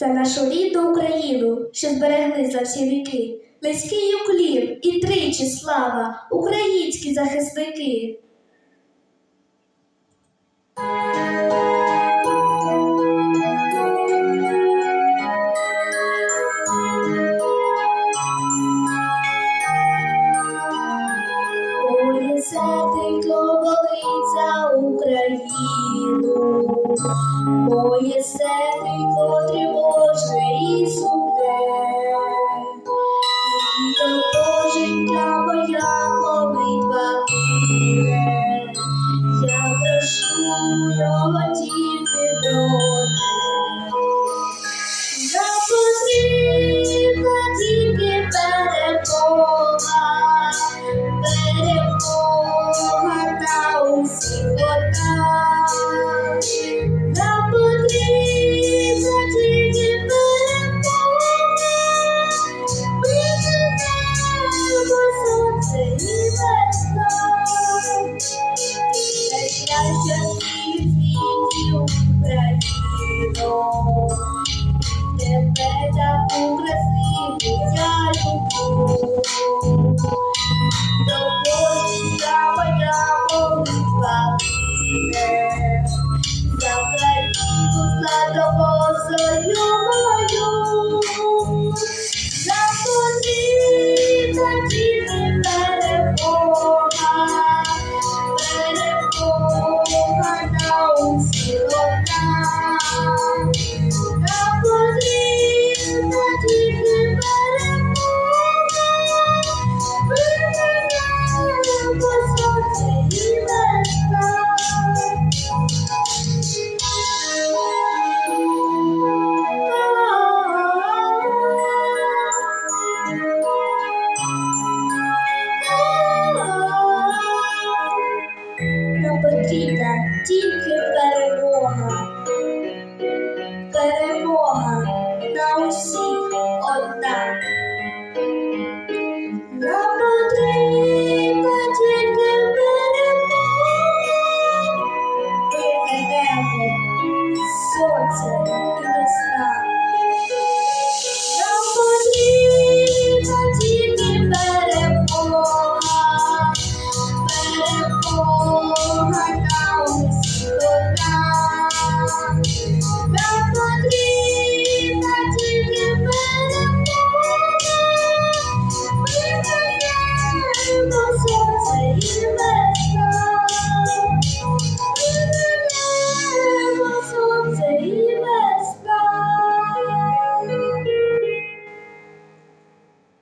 за нашу рідну Україну, що зберегли за всі віки, низький уклін і тричі слава, українські захисники. Ой, серденько болить за Україну. Моє серденько тривожне і сумне. Thank you.